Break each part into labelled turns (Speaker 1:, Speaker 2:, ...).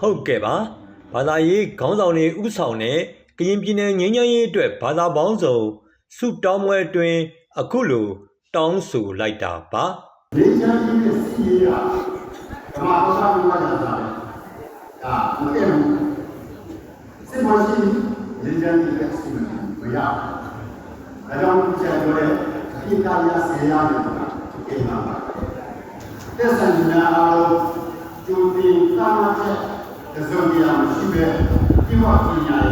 Speaker 1: ဟုတ်ကဲ့ပါဘာသာရေးခေါင်းဆောင်တွေဥဆောင်တဲ့ကရင်ပြည်နယ်ငင်းချမ်းရေးအတွက်ဘာသာပေါင်းစုံစုတောင်းပွဲအတွင်းအခုလိုတောင်းဆိုလိုက်တာပါ
Speaker 2: ငင်းချမ်းကြီးနဲ့စီးရဓမ္မတော်သာဘုရားညာသာဒါမကဲဘူးစစ်မရှိငင်းချမ်းကြီးနဲ့စီးမရအဲကြောင့်ကျန်တော့အင်တာရဆေးရတယ်ကအိမ်မှာပါတက်ဆန်ညာအားလုံးကျူတင်တာမ တဲ့သဇုံတရားမရှိပဲဒီဝပညာရ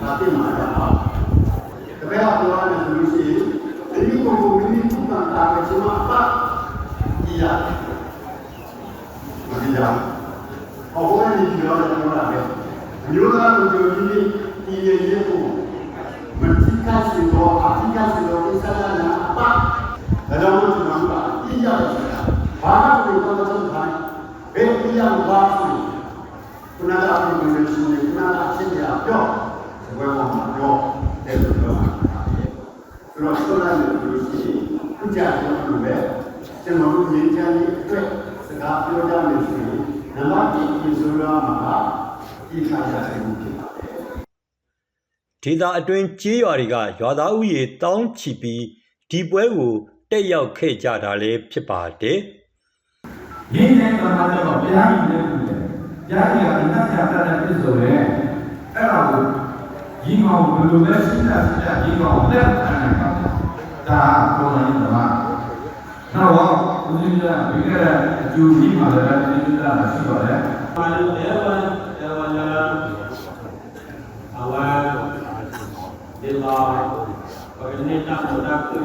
Speaker 2: ဒါတင်မှာပါတပည့်တော်ပြောရမယ်ဆိုလို့ရှိရင်ဒီကိုကိုမိမိကုသတာပဲကျွန်မအပကြီးရမကြီးရဟောဘယ်နည်းပြောရလဲပြောတာပဲမျိုးသားကိုပြောပြီးဒီရည်ရည်ကိုမတိကစီတော့အတိကစီတော့ကိစ္စလာအပဒါကြောင့်ကျွန်တော်ကကြီးရတယ်ဘာလို့ဒီကတော့ဆုံးတိုင်းဘယ်ကြီးရပါ့ ဆိုခုနကအပြင်ကိုရှင်ခုနကအချင်းပြပြောဘယ်မှာပြောတယ်လို့ပြောတာဆိုတော့ဆိုလာလို့လို့ရှိရင်ခုကြတော့လို့ပဲကျွန်တော်တို့ငင်းချမ်းရေးအတွက်စကားပြောကြမယ်ဆိုရင်နံပါတ်1ဒီဆိုရမှာဒီခါရတဲ့မှုဖြစ်ပါတယ်
Speaker 1: ဒေသအတွင်းကြေးရွာတွေကရွာသားဥယေတောင်းချီပြီးဒီပွဲကိုတက်ရောက်ခဲ့ကြတာလည်းဖြစ်ပါတယ်
Speaker 3: ရင်းတဲ့ကံကတော့ဘုရားကြီးလည်း ဘူးလေဘုရားကြီးကအနတ္တတတ်တဲ့ပြစ္ဆုတ်လေအဲ့ဒါကိုရီမောင်ဘယ်လိုလဲစိတ်ဓာတ်စိတ်ဓာတ်ရီမောင်လက်ခံနိုင်ပါဒါပေါ်လာတဲ့မှာနောက်တော့ဦးဇင်းကဒီကရအကျိုးကြီးမှလည်းဒီလိုတာရှိပါတယ်
Speaker 4: Malu dewan dewan awal bila ini tak mudah tu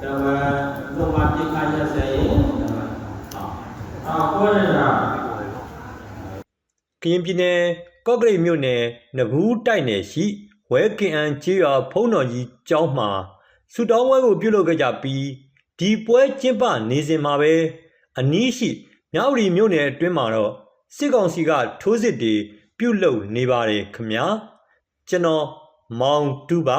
Speaker 4: dewan rumah kita saja saya apa ni lah
Speaker 1: ကရ င်ပြည်နယ်ကော့ကရိတ်မြို့နယ်နဘူးတိုက်နယ်ရှိဝဲကင်အန်ကျေးရွာဖုံးတော်ကြီးကျောင်းမှာဆူတောင်းပွဲကိုပြုလုပ်ခဲ့ကြပြီးဒီပွဲကျင်းပနေစဉ်မှာပဲအနီးရှိမြဝတီမြို့နယ်အတွင်းမှာတော့စစ်ကောင်စီကထိုးစစ်တွေပြုလုပ်နေပါတယ်ခမညာကျွန်တော်မောင်တူပါ